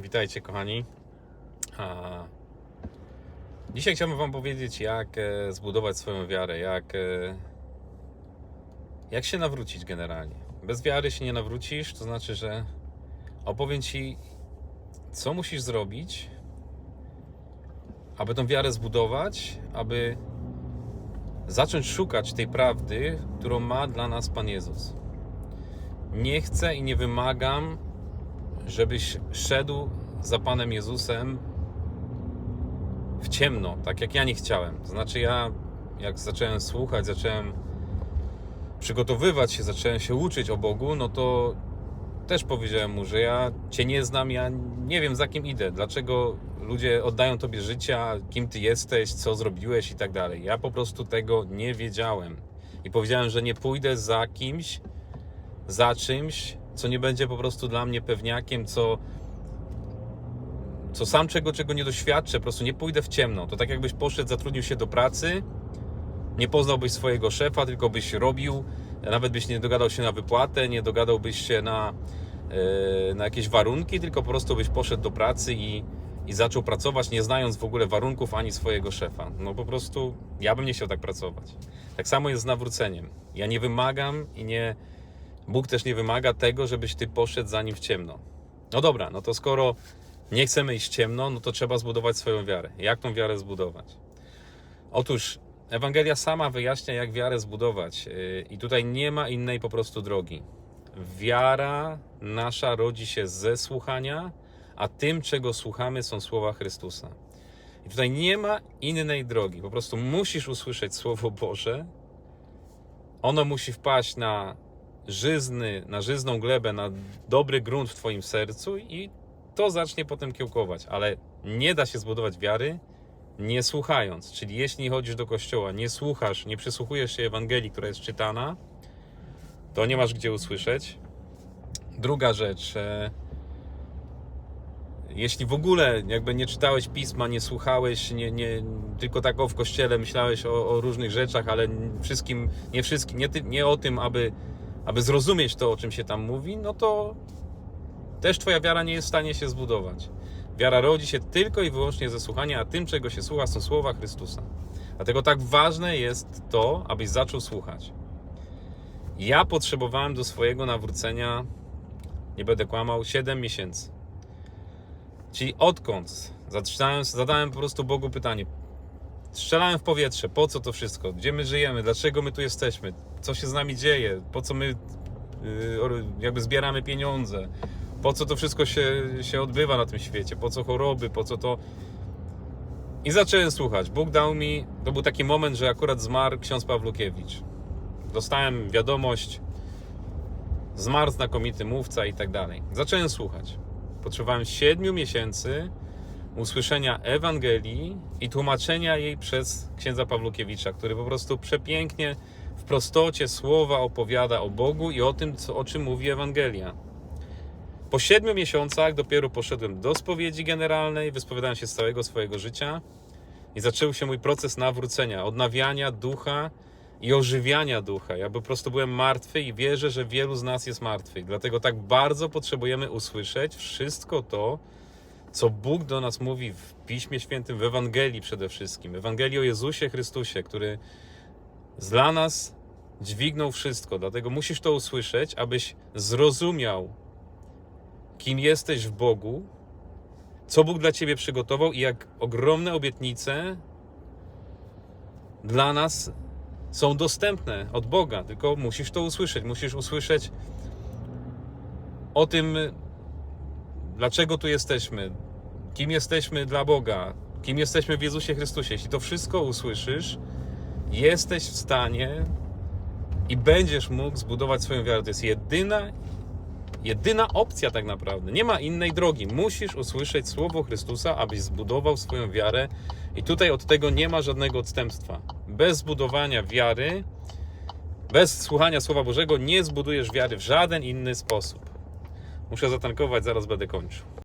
Witajcie, kochani. Dzisiaj chciałbym Wam powiedzieć, jak e, zbudować swoją wiarę, jak, e, jak się nawrócić generalnie. Bez wiary się nie nawrócisz, to znaczy, że opowiem Ci, co musisz zrobić, aby tą wiarę zbudować, aby zacząć szukać tej prawdy, którą ma dla nas Pan Jezus. Nie chcę i nie wymagam, żebyś szedł za Panem Jezusem w ciemno, tak jak ja nie chciałem. To znaczy, ja jak zacząłem słuchać, zacząłem przygotowywać się, zacząłem się uczyć o Bogu, no to też powiedziałem mu, że ja Cię nie znam, ja nie wiem za kim idę, dlaczego ludzie oddają Tobie życia, kim Ty jesteś, co zrobiłeś i tak dalej. Ja po prostu tego nie wiedziałem. I powiedziałem, że nie pójdę za kimś, za czymś, co nie będzie po prostu dla mnie pewniakiem, co, co sam czego, czego nie doświadczę, po prostu nie pójdę w ciemno. To tak jakbyś poszedł, zatrudnił się do pracy, nie poznałbyś swojego szefa, tylko byś robił, nawet byś nie dogadał się na wypłatę, nie dogadałbyś się na, e, na jakieś warunki, tylko po prostu byś poszedł do pracy i, i zaczął pracować, nie znając w ogóle warunków ani swojego szefa. No po prostu ja bym nie chciał tak pracować. Tak samo jest z nawróceniem. Ja nie wymagam i nie, Bóg też nie wymaga tego, żebyś ty poszedł za nim w ciemno. No dobra, no to skoro nie chcemy iść ciemno, no to trzeba zbudować swoją wiarę. Jak tą wiarę zbudować? Otóż Ewangelia sama wyjaśnia, jak wiarę zbudować, yy, i tutaj nie ma innej po prostu drogi. Wiara nasza rodzi się ze słuchania, a tym, czego słuchamy, są słowa Chrystusa. I tutaj nie ma innej drogi. Po prostu musisz usłyszeć Słowo Boże. Ono musi wpaść na żyzny, na żyzną glebę, na dobry grunt w Twoim sercu i to zacznie potem kiełkować. Ale nie da się zbudować wiary nie słuchając. Czyli jeśli chodzisz do kościoła, nie słuchasz, nie przysłuchujesz się Ewangelii, która jest czytana, to nie masz gdzie usłyszeć. Druga rzecz. E, jeśli w ogóle jakby nie czytałeś pisma, nie słuchałeś, nie, nie, tylko tak o w kościele myślałeś o, o różnych rzeczach, ale wszystkim, nie wszystkim, nie, nie o tym, aby, aby zrozumieć to, o czym się tam mówi, no to też twoja wiara nie jest w stanie się zbudować. Wiara rodzi się tylko i wyłącznie ze słuchania, a tym, czego się słucha, są słowa Chrystusa. Dlatego tak ważne jest to, abyś zaczął słuchać. Ja potrzebowałem do swojego nawrócenia, nie będę kłamał, 7 miesięcy. Czyli odkąd zadałem po prostu Bogu pytanie. Strzelałem w powietrze, po co to wszystko? Gdzie my żyjemy? Dlaczego my tu jesteśmy? Co się z nami dzieje? Po co my yy, jakby zbieramy pieniądze? Po co to wszystko się, się odbywa na tym świecie? Po co choroby? Po co to. I zacząłem słuchać. Bóg dał mi. To był taki moment, że akurat zmarł ksiądz Pawlukiewicz. Dostałem wiadomość. Zmarł znakomity mówca i tak dalej. Zacząłem słuchać. Potrzebowałem 7 miesięcy usłyszenia Ewangelii i tłumaczenia jej przez księdza Pawlukiewicza, który po prostu przepięknie w prostocie słowa opowiada o Bogu i o tym, co, o czym mówi Ewangelia. Po siedmiu miesiącach dopiero poszedłem do spowiedzi generalnej, wyspowiadałem się z całego swojego życia i zaczął się mój proces nawrócenia, odnawiania ducha i ożywiania ducha. Ja po prostu byłem martwy i wierzę, że wielu z nas jest martwych. Dlatego tak bardzo potrzebujemy usłyszeć wszystko to, co Bóg do nas mówi w Piśmie Świętym, w Ewangelii przede wszystkim. Ewangelii o Jezusie Chrystusie, który dla nas dźwignął wszystko. Dlatego musisz to usłyszeć, abyś zrozumiał, kim jesteś w Bogu, co Bóg dla ciebie przygotował i jak ogromne obietnice dla nas są dostępne od Boga. Tylko musisz to usłyszeć. Musisz usłyszeć o tym, dlaczego tu jesteśmy, kim jesteśmy dla Boga, kim jesteśmy w Jezusie Chrystusie. Jeśli to wszystko usłyszysz, jesteś w stanie i będziesz mógł zbudować swoją wiarę. To jest jedyna jedyna opcja tak naprawdę. Nie ma innej drogi. Musisz usłyszeć słowo Chrystusa, abyś zbudował swoją wiarę i tutaj od tego nie ma żadnego odstępstwa. Bez zbudowania wiary, bez słuchania Słowa Bożego nie zbudujesz wiary w żaden inny sposób. Muszę zatankować, zaraz będę kończył.